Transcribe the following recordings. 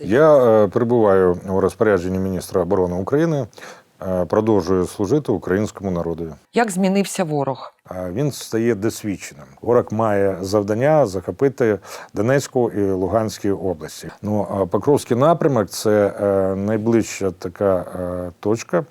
Я е, перебуваю у розпорядженні міністра оборони України, е, продовжую служити українському народу. Як змінився ворог? Він стає досвідченим. Ворог має завдання захопити Донецьку і Луганські області. Ну Покровський напрямок це е, найближча така е, точка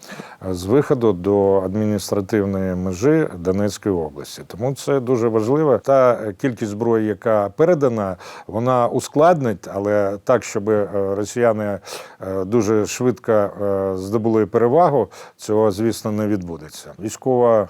е, з виходу до адміністративної межі Донецької області. Тому це дуже важливо. Та кількість зброї, яка передана, вона ускладнить, але так, щоб е, росіяни е, дуже швидко е, здобули перевагу, цього звісно не відбудеться. Військова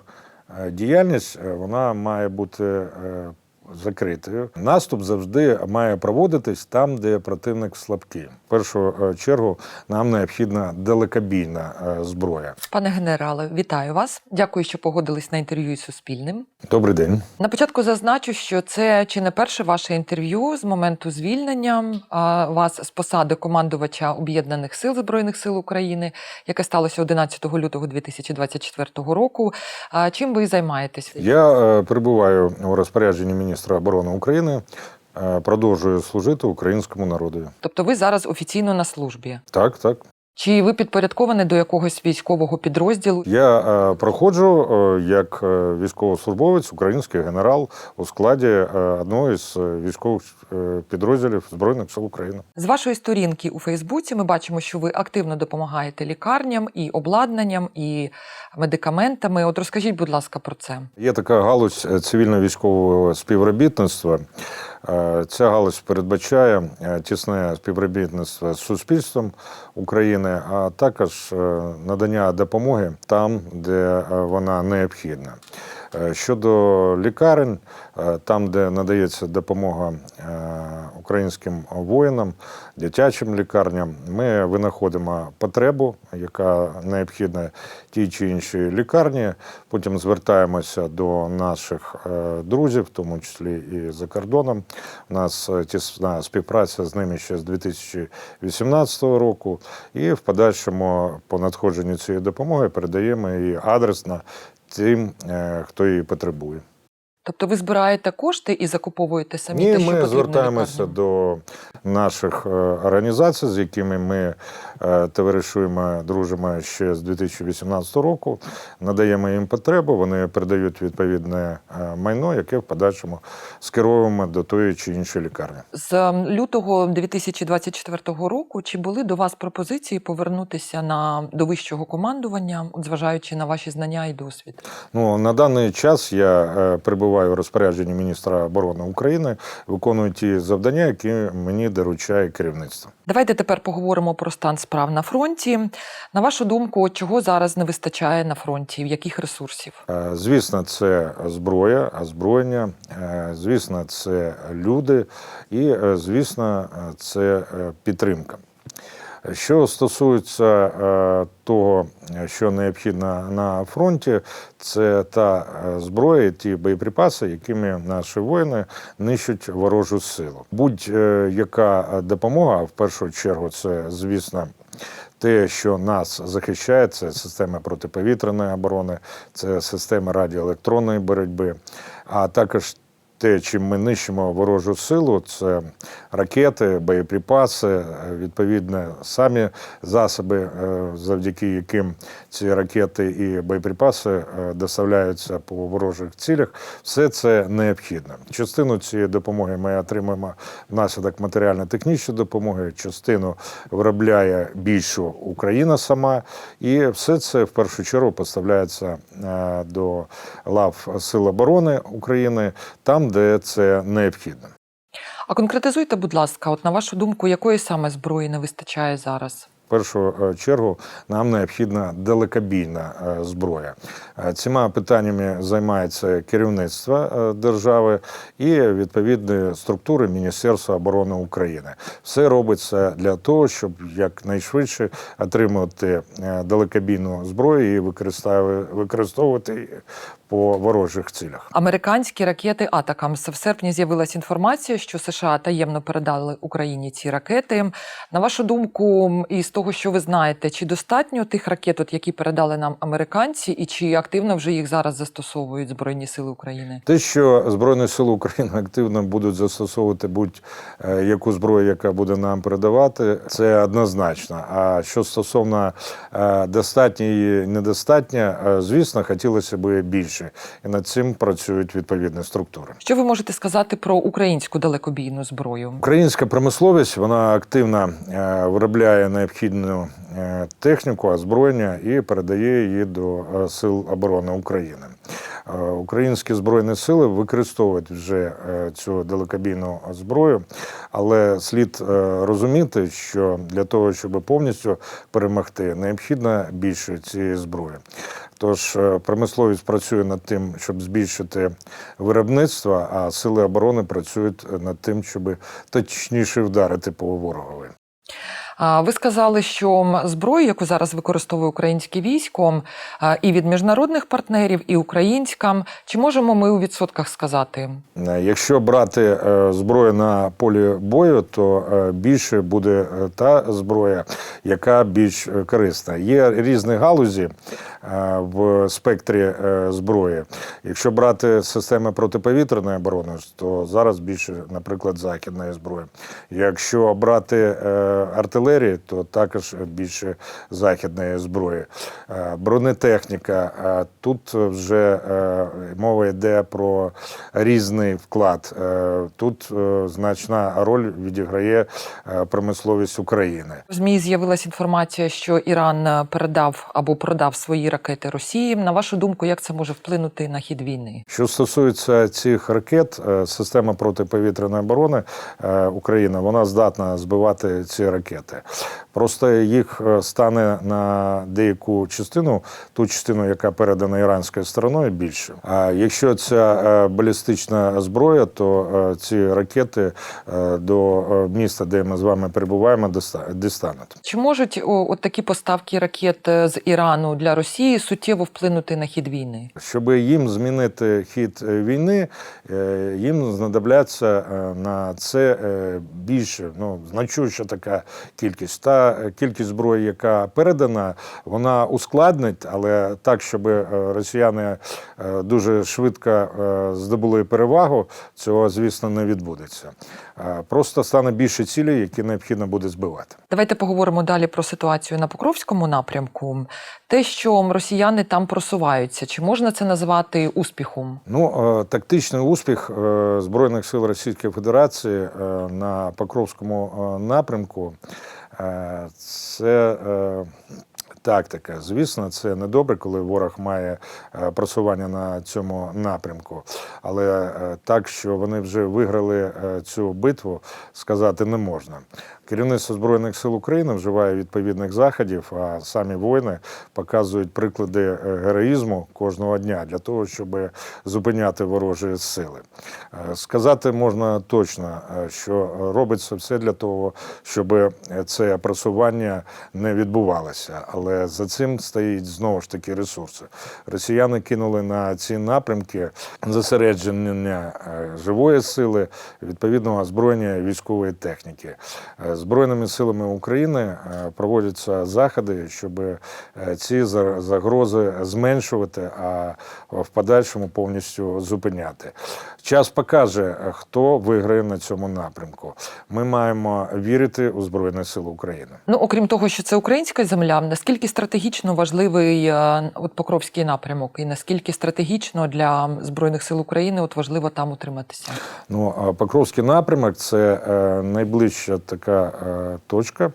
Е, діяльність е, вона має бути е, закритою. Наступ завжди має проводитись там, де противник слабкий. В першу е, чергу нам необхідна далекобійна е, зброя. Пане генерале, вітаю вас. Дякую, що погодились на інтерв'ю із Суспільним. Добрий день. На початку зазначу, що це чи не перше ваше інтерв'ю з моменту звільнення вас з посади командувача Об'єднаних сил Збройних сил України, яке сталося 11 лютого 2024 року. Чим ви займаєтесь? Я е, перебуваю у розпорядженні міністра оборони України, е, продовжую служити українському народу. Тобто ви зараз офіційно на службі. Так, так. Чи ви підпорядковані до якогось військового підрозділу? Я е, проходжу е, як е, військовослужбовець, український генерал у складі е, одного із е, військових е, підрозділів Збройних сил України. З вашої сторінки у Фейсбуці ми бачимо, що ви активно допомагаєте лікарням і обладнанням, і медикаментами. От розкажіть, будь ласка, про це. Є така галузь е, цивільно-військового співробітництва. Е, Ця галузь передбачає е, тісне співробітництво з суспільством України, а також е, надання допомоги там, де вона необхідна. Е, Щодо лікарень, е, там, де надається допомога е, українським воїнам, дитячим лікарням, ми винаходимо потребу, яка необхідна тій чи іншій лікарні. Потім звертаємося до наших друзів, в тому числі і за кордоном. У нас тісна співпраця з ними ще з 2018 року, і в подальшому по надходженню цієї допомоги передаємо її адресно тим, е, хто її потребує. Тобто ви збираєте кошти і закуповуєте самі Ні, те, що ми потрібно звертаємося лікарням? до наших е, організацій, з якими ми е, товаришуємо, дружимо ще з 2018 року. Надаємо їм потребу, вони передають відповідне е, майно, яке в подальшому скеровуємо до тої чи іншої лікарні. З лютого 2024 року чи були до вас пропозиції повернутися на до вищого командування, зважаючи на ваші знання і досвід? Ну на даний час я е, перебуваю в розпорядженні міністра оборони України, виконую ті завдання, які мені доручає керівництво. Давайте тепер поговоримо про стан справ на фронті. На вашу думку, чого зараз не вистачає на фронті? Яких ресурсів? Е, Звісно, це зброя, озброєння, е, звісно, це люди, і е, звісно, це підтримка. Що стосується е, того, що необхідно на фронті, це та е, зброя, ті боєприпаси, якими наші воїни нищать ворожу силу. Будь-яка допомога, в першу чергу, це звісно. Те, що нас захищає, це система протиповітряної оборони, це система радіоелектронної боротьби, а також те, чим ми нищимо ворожу силу, це ракети, боєприпаси, е, відповідно, самі засоби, е, завдяки яким ці ракети і боєприпаси е, доставляються по ворожих цілях. Все це необхідно. Частину цієї допомоги ми отримуємо внаслідок матеріально-технічної допомоги, частину виробляє більшу Україна сама, і все це в першу чергу поставляється до лав Сил оборони України там, де це необхідно. А конкретизуйте, будь ласка, от на вашу думку, якої саме зброї не вистачає зараз? В першу е, чергу нам необхідна далекобійна е, зброя. Е, Цими питаннями займається керівництво держави і відповідні структури Міністерства оборони України. Все робиться для того, щоб якнайшвидше отримати далекобійну зброю і використовувати- її по ворожих цілях. Американські ракети Атакамс. В серпні з'явилася інформація, що США таємно передали Україні ці ракети. На вашу думку, і з того, що ви знаєте, чи достатньо тих ракет, от, які передали нам американці, і чи активно вже їх зараз застосовують Збройні Сили України? Те, що Збройні Сили України активно будуть застосовувати будь-яку зброю, яка буде нам передавати, це однозначно. А що стосовно е, достатньо недостатньо, е, звісно, хотілося б більше. І над цим працюють відповідні структури. Що ви можете сказати про українську далекобійну зброю? Українська промисловість вона активно е, виробляє необхідну е, техніку, озброєння і передає її до е, сил оборони України. Українські збройні сили використовують вже цю далекобійну зброю, але слід розуміти, що для того, щоб повністю перемогти, необхідно більше цієї зброї. Тож е, промисловість працює над тим, щоб збільшити виробництво, а сили оборони працюють над тим, щоб точніше вдарити по ворогові. Ви сказали, що зброю, яку зараз використовує українське військо, і від міжнародних партнерів, і українська, чи можемо ми у відсотках сказати? Е, Якщо брати е, зброю на полі бою, то е, більше буде та зброя, яка більш корисна. Є різні галузі в спектрі зброї. Якщо брати системи протиповітряної оборони, то зараз більше, наприклад, західної зброї. Якщо брати е, артилерію, то також більше західної зброї. Е, Бронетехніка. е, Тут вже е, мова йде про різний вклад. Тут значна роль відіграє промисловість України. В ЗМІ з'явилася інформація, що Іран передав або продав свої ракети Росії. На вашу думку, як це може вплинути на хід війни? Що стосується цих ракет, система протиповітряної оборони України вона здатна збивати ці ракети. Просто їх е, стане на деяку частину, ту частину, яка передана іранською стороною, більше. А якщо ця е, балістична зброя, то е, ці ракети до міста, де ми з вами перебуваємо, дістануть. Чи можуть от такі поставки ракет з Ірану для Росії суттєво вплинути на хід війни? Щоб їм змінити хід війни, їм знадобляться на це більше, ну значуща така кількість. Та е, кількість зброї, яка передана, вона ускладнить, але так, щоб е, росіяни е, дуже швидко здобули перевагу, цього звісно не відбудеться. Просто стане більше цілей, які необхідно буде збивати. Давайте поговоримо далі про ситуацію на Покровському напрямку. Те, що росіяни там просуваються, чи можна це називати успіхом? Ну, е, тактичний успіх е, Збройних сил Російської Федерації е, на Покровському напрямку це тактика. Звісно, це не добре, коли ворог має е, просування на цьому напрямку. Але е, так, що вони вже виграли е, цю битву, сказати не можна. Керівництво Збройних сил України вживає відповідних заходів, а самі воїни показують приклади е, героїзму кожного дня для того, щоб зупиняти ворожі сили. Е, Сказати можна точно, е, що робиться все для того, щоб це просування не відбувалося. Але за цим стоїть знову ж таки ресурси. Росіяни кинули на ці напрямки зосередження живої сили, відповідного озброєння військової техніки. Збройними силами України е, проводяться заходи, щоб е, ці загрози зменшувати, а в подальшому повністю зупиняти. Час покаже, хто виграє на цьому напрямку. Ми маємо вірити у Збройні Сили України. Ну, окрім того, що це українська земля, наскільки стратегічно важливий е, от Покровський напрямок, і наскільки стратегічно для збройних сил України от важливо там утриматися? Ну, Покровський напрямок це найближча така е, точка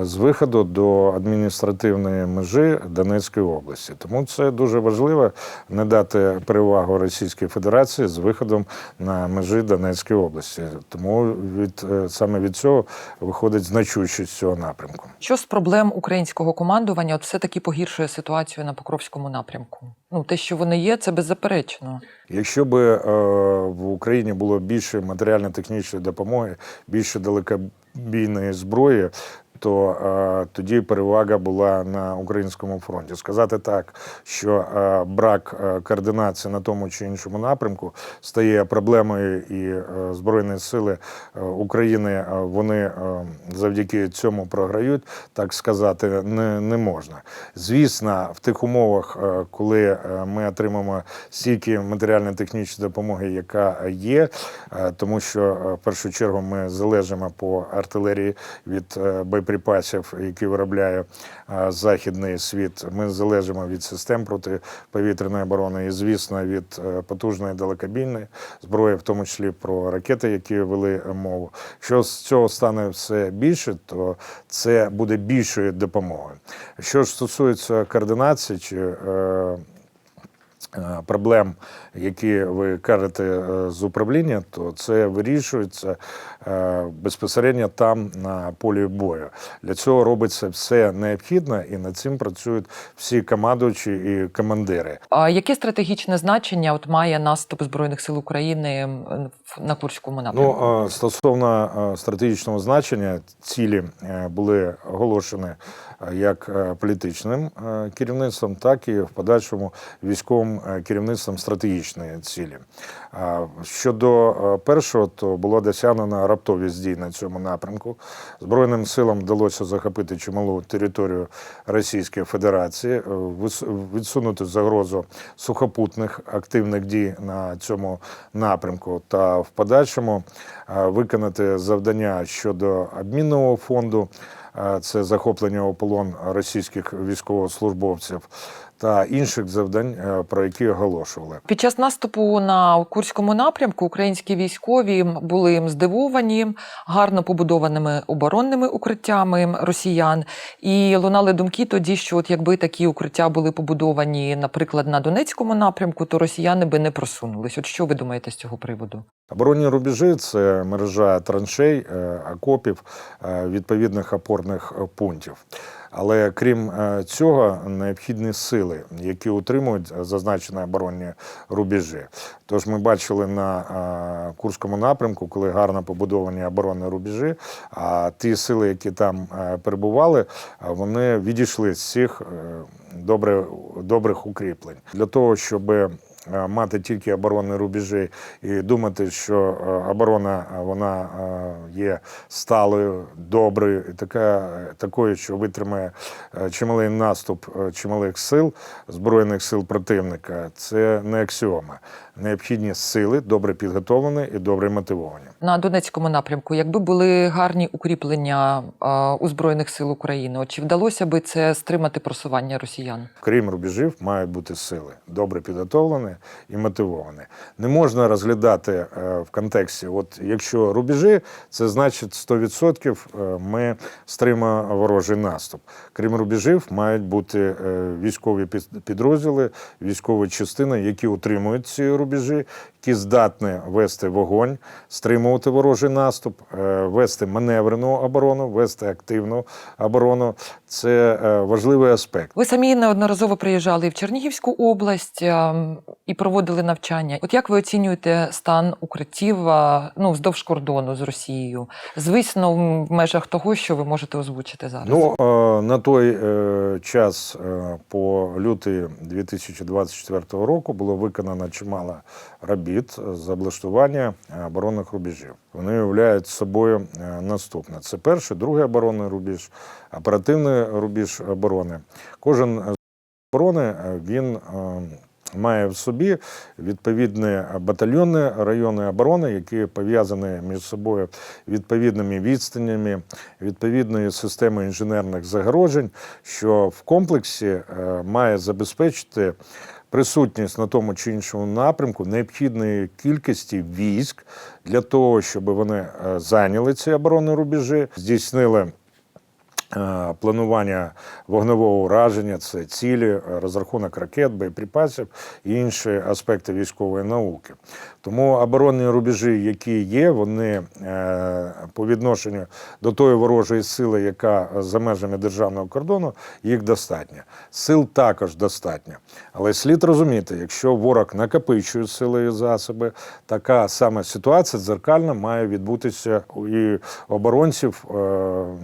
е, з виходу до адміністративної межі Донецької області. Тому це дуже важливо не дати перевагу Російській Федерації з виходом на межі Донецької області. Тому від е, саме від цього виходить значущість цього напрямку. Що з проблем українського командування от все-таки погіршує ситуацію на Покровському напрямку? Ну, те, що вони є, це беззаперечно. Якщо б е, в Україні було більше матеріально-технічної допомоги, більше далекобійної зброї, то е, тоді перевага була на українському фронті. Сказати так, що е, брак е, координації на тому чи іншому напрямку стає проблемою, і е, Збройні сили е, України е, вони е, завдяки цьому програють, так сказати, не, не можна. Звісно, в тих умовах, коли ми отримаємо стільки матеріально-технічної допомоги, яка є, тому що в першу чергу ми залежимо по артилерії від е, боєприпасів, які виробляє західний світ. Ми залежимо від систем протиповітряної оборони і, звісно, від е, потужної далекобійної зброї, в тому числі про ракети, які вели мову. Що з цього стане все більше, то це буде більшою допомогою. Що ж стосується координації чи е, проблем, які ви кажете е, з управління, то це вирішується е, безпосередньо там на полі бою. Для цього робиться все необхідне, і над цим працюють всі командуючі і командири. А яке стратегічне значення от має наступ збройних сил України на Курському напрямку? Ну, е, стосовно е, стратегічного значення, цілі е, були оголошені е, як е, політичним е, керівництвом, так і в подальшому військовим е, керівництвом стратегічної цілі. Щодо е, першого, то було досягнено раптовість дій на цьому напрямку. Збройним силам вдалося захопити чималу територію Російської Федерації, е, відсунути загрозу сухопутних активних дій на цьому напрямку та в подальшому е, виконати завдання щодо обмінного фонду, е, це захоплення у полон російських військовослужбовців та інших завдань, е, про які оголошували. Під час наступу на Курському напрямку українські військові були здивовані гарно побудованими оборонними укриттями росіян, і лунали думки тоді, що от якби такі укриття були побудовані, наприклад, на Донецькому напрямку, то росіяни би не просунулись. От що ви думаєте з цього приводу? Оборонні рубежі це мережа траншей, е, окопів, е, відповідних опорних пунктів. Але крім е, цього, необхідні сили, які утримують зазначені оборонні рубежі. Тож ми бачили на е, Курському напрямку, коли гарно побудовані оборонні рубежі, а ті сили, які там е, перебували, вони відійшли з цих е, добре, добрих укріплень для того, щоб е, мати тільки оборонні рубежі і думати, що е, оборона е, вона е, є сталою, доброю, і така, такою, що витримає е, чималий наступ е, чималих сил збройних сил противника. Це не аксіома. Необхідні сили добре підготовлені і добре мотивовані. На Донецькому напрямку, якби були гарні укріплення у збройних сил України, чи вдалося би це стримати просування росіян? Крім рубежів, мають бути сили, добре підготовлені і мотивоване. Не можна розглядати е, в контексті, от якщо рубежі, це значить 100% е, ми стримаємо ворожий наступ. Крім рубежів, мають бути е, військові під- підрозділи, військові частини, які утримують ці рубежі, які здатні вести вогонь, стримувати ворожий наступ, е, вести маневрену оборону, вести активну оборону. Це е, важливий аспект. Ви самі неодноразово приїжджали в Чернігівську область ем, і проводили навчання. От як ви оцінюєте стан укриттів а, ну, вздовж кордону з Росією? Звісно, в межах того, що ви можете озвучити зараз. Ну, е, на той е, час е, по лютий 2024 року було виконано чимало робіт з облаштування е, оборонних рубежів. Вони являють собою е, наступне: це перший, другий оборонний рубіж, оперативний рубіж оборони. Кожен з оборони е, він е, має в собі відповідні батальйони райони оборони, які пов'язані між собою відповідними відстанями, відповідною системою інженерних загороджень, що в комплексі має забезпечити. Присутність на тому чи іншому напрямку необхідної кількості військ для того, щоб вони е, зайняли ці оборонні рубежі, здійснили е, планування вогневого ураження, це цілі, е, розрахунок ракет, боєприпасів і інші аспекти військової науки. Тому оборонні рубежі, які є, вони е, по відношенню до тої ворожої сили, яка за межами державного кордону, їх достатньо. Сил також достатньо. Але слід розуміти, якщо ворог накопичує сили і засоби, така сама ситуація дзеркальна має відбутися і оборонців е,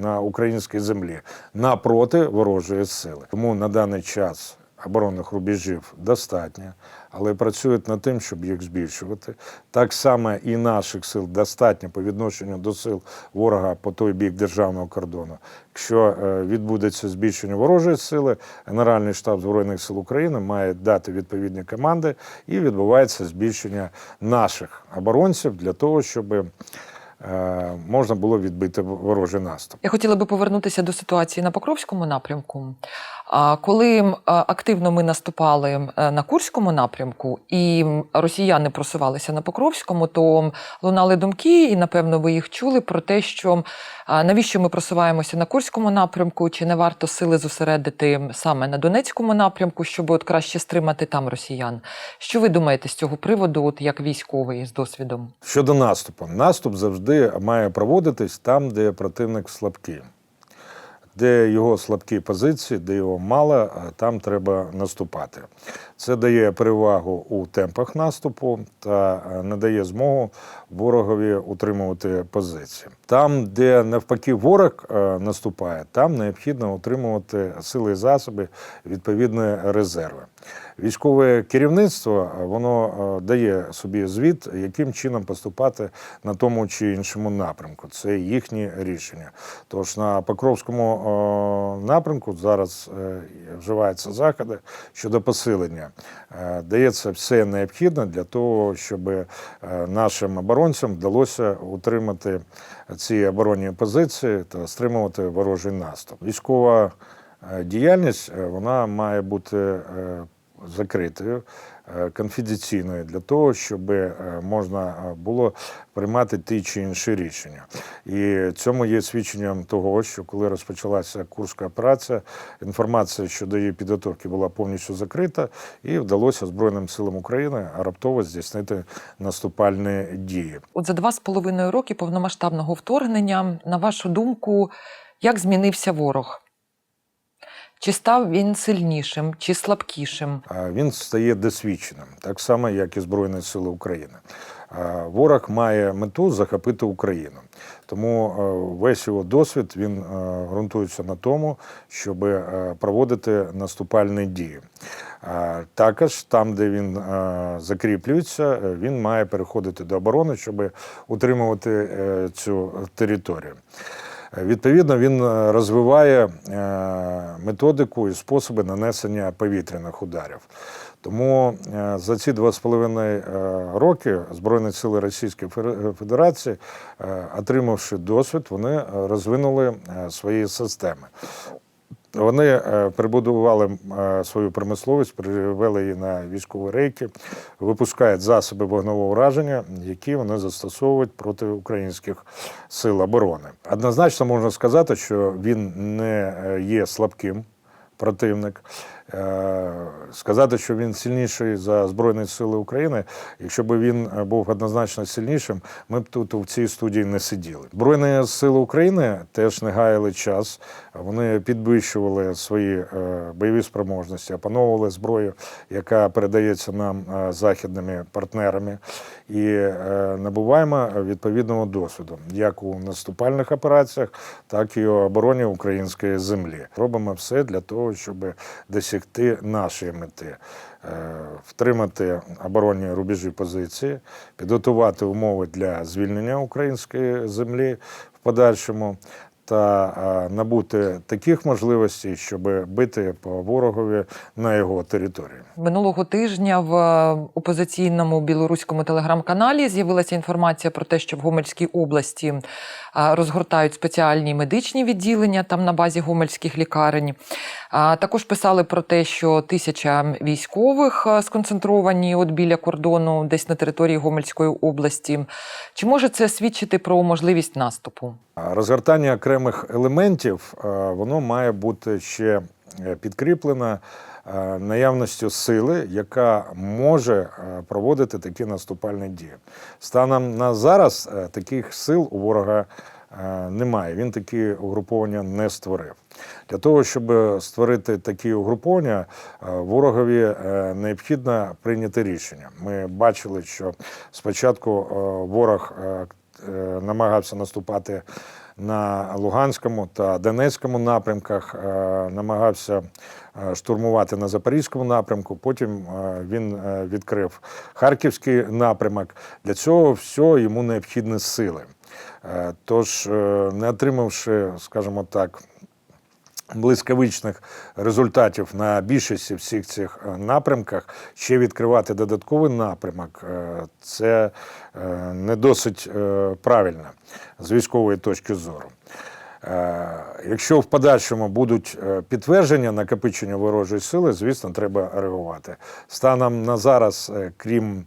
на українській землі напроти ворожої сили. Тому на даний час оборонних рубежів достатньо, але працюють над тим, щоб їх збільшувати. Так само і наших сил достатньо по відношенню до сил ворога по той бік державного кордону. Якщо е, відбудеться збільшення ворожої сили, Генеральний штаб Збройних сил України має дати відповідні команди і відбувається збільшення наших оборонців для того, щоб можна було відбити ворожий наступ. Я хотіла би повернутися до ситуації на Покровському напрямку. Коли активно ми наступали е, на Курському напрямку, і росіяни просувалися на Покровському, то лунали думки, і напевно ви їх чули про те, що навіщо ми просуваємося на Курському напрямку, чи не варто сили зосередити саме на Донецькому напрямку, щоб от краще стримати там росіян. Що ви думаєте з цього приводу, от як військовий з досвідом? Щодо наступу, наступ завжди має проводитись там, де противник слабкий. Де його слабкі позиції, де його мало, там треба наступати. Це дає перевагу у темпах наступу та е, не дає змогу ворогові утримувати позиції. Там, де навпаки ворог е, наступає, там необхідно утримувати сили і засоби, відповідні резерви. Військове керівництво е, воно е, дає собі звіт, яким чином поступати на тому чи іншому напрямку. Це їхні рішення. Тож на Покровському е, напрямку зараз вживаються заходи щодо посилення. Дається все необхідне для того, щоб нашим оборонцям вдалося утримати ці оборонні позиції та стримувати ворожий наступ. Військова діяльність вона має бути закритою, е, конфіденційною для того, щоб е, можна е, було приймати ті чи інші рішення. І цьому є свідченням того, що коли розпочалася Курська операція, інформація щодо її підготовки була повністю закрита, і вдалося Збройним силам України раптово здійснити наступальні дії. От за два з половиною роки повномасштабного вторгнення, на вашу думку, як змінився ворог? Чи став він сильнішим, чи слабкішим? Він стає досвідченим, так само, як і Збройні Сили України. Ворог має мету захопити Україну. Тому е, весь його досвід він е, ґрунтується на тому, щоб е, проводити наступальні дії. Також там, де він закріплюється, він має переходити до оборони, щоб утримувати цю територію. Відповідно, він е, розвиває е, методику і способи нанесення повітряних ударів. Тому е, за ці два з половиною е, роки Збройні сили Російської Федерації, отримавши досвід, вони розвинули свої системи. Вони е, прибудували е, свою промисловість, привели її на військові рейки, випускають засоби вогневого ураження, які вони застосовують проти українських сил оборони. Однозначно можна сказати, що він не е, є слабким противник. Сказати, що він сильніший за Збройні Сили України, якщо б він був однозначно сильнішим, ми б тут в цій студії не сиділи. Збройні Сили України теж не гаяли час. Вони підвищували свої е, бойові спроможності, опановували зброю, яка передається нам е, західними партнерами, і е, набуваємо відповідного досвіду, як у наступальних операціях, так і у обороні української землі. Робимо все для того, щоб досягти нашої мети. Втримати оборонні рубежі позиції, підготувати умови для звільнення української землі в подальшому та е, набути таких можливостей, щоб бити по ворогові на його території. Минулого тижня в е, опозиційному білоруському телеграм-каналі з'явилася інформація про те, що в Гомельській області розгортають спеціальні медичні відділення там на базі гомельських лікарень. Також писали про те, що тисяча військових сконцентровані от біля кордону, десь на території Гомельської області. Чи може це свідчити про можливість наступу? Розгортання окремих елементів воно має бути ще е, підкріплене е, наявністю сили, яка може е, проводити такі наступальні дії. Станом на зараз е, таких сил у ворога е, немає. Він такі угруповання не створив. Для того, щоб створити такі угруповання, е, ворогові е, необхідно прийняти рішення. Ми бачили, що спочатку е, ворог е, е, намагався наступати на Луганському та Донецькому напрямках, е, намагався е, штурмувати на Запорізькому напрямку. Потім е, він відкрив Харківський напрямок. Для цього всього йому необхідні сили. Тож, не отримавши, скажімо так, блискавичних результатів на більшості всіх цих е, напрямках, ще відкривати додатковий напрямок, е, це е, не досить правильно з військової точки зору. Е, Якщо в подальшому будуть е, підтвердження накопичення ворожої сили, звісно, треба реагувати. Станом на зараз, е, крім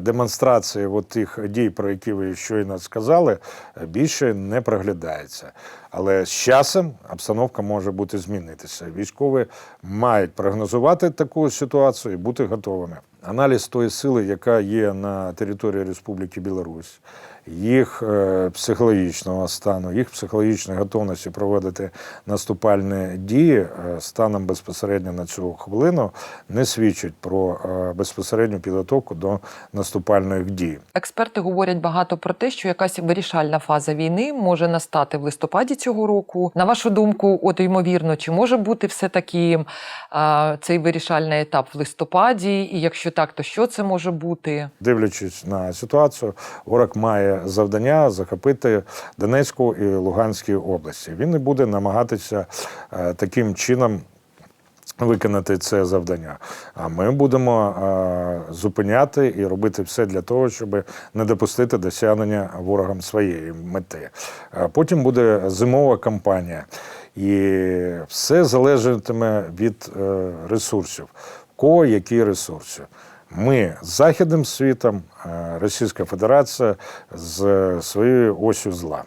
демонстрації от тих дій, про які ви щойно сказали, більше не проглядається. Але з часом обстановка може бути змінитися. Військові мають прогнозувати таку ситуацію і бути готовими. Аналіз тої сили, яка є на території Республіки Білорусь, їх е, психологічного стану, їх психологічної готовності проводити наступальні дії е, станом безпосередньо на цю хвилину не свідчить про е, безпосередню підготовку до наступальних дій. Експерти говорять багато про те, що якась вирішальна фаза війни може настати в листопаді цього року. На вашу думку, от ймовірно, чи може бути все таки цей вирішальний етап в листопаді? І якщо так, то що це може бути? Дивлячись на ситуацію, ворог має завдання захопити Донецьку і Луганську області. Він не буде намагатися е, таким чином. Виконати це завдання. А ми будемо е, зупиняти і робити все для того, щоб не допустити досягнення ворогам своєї мети. Е, потім буде зимова кампанія, і все залежатиме від е, ресурсів. В кого які ресурси. Ми з західним світом, Російська Федерація з своєю осю зла.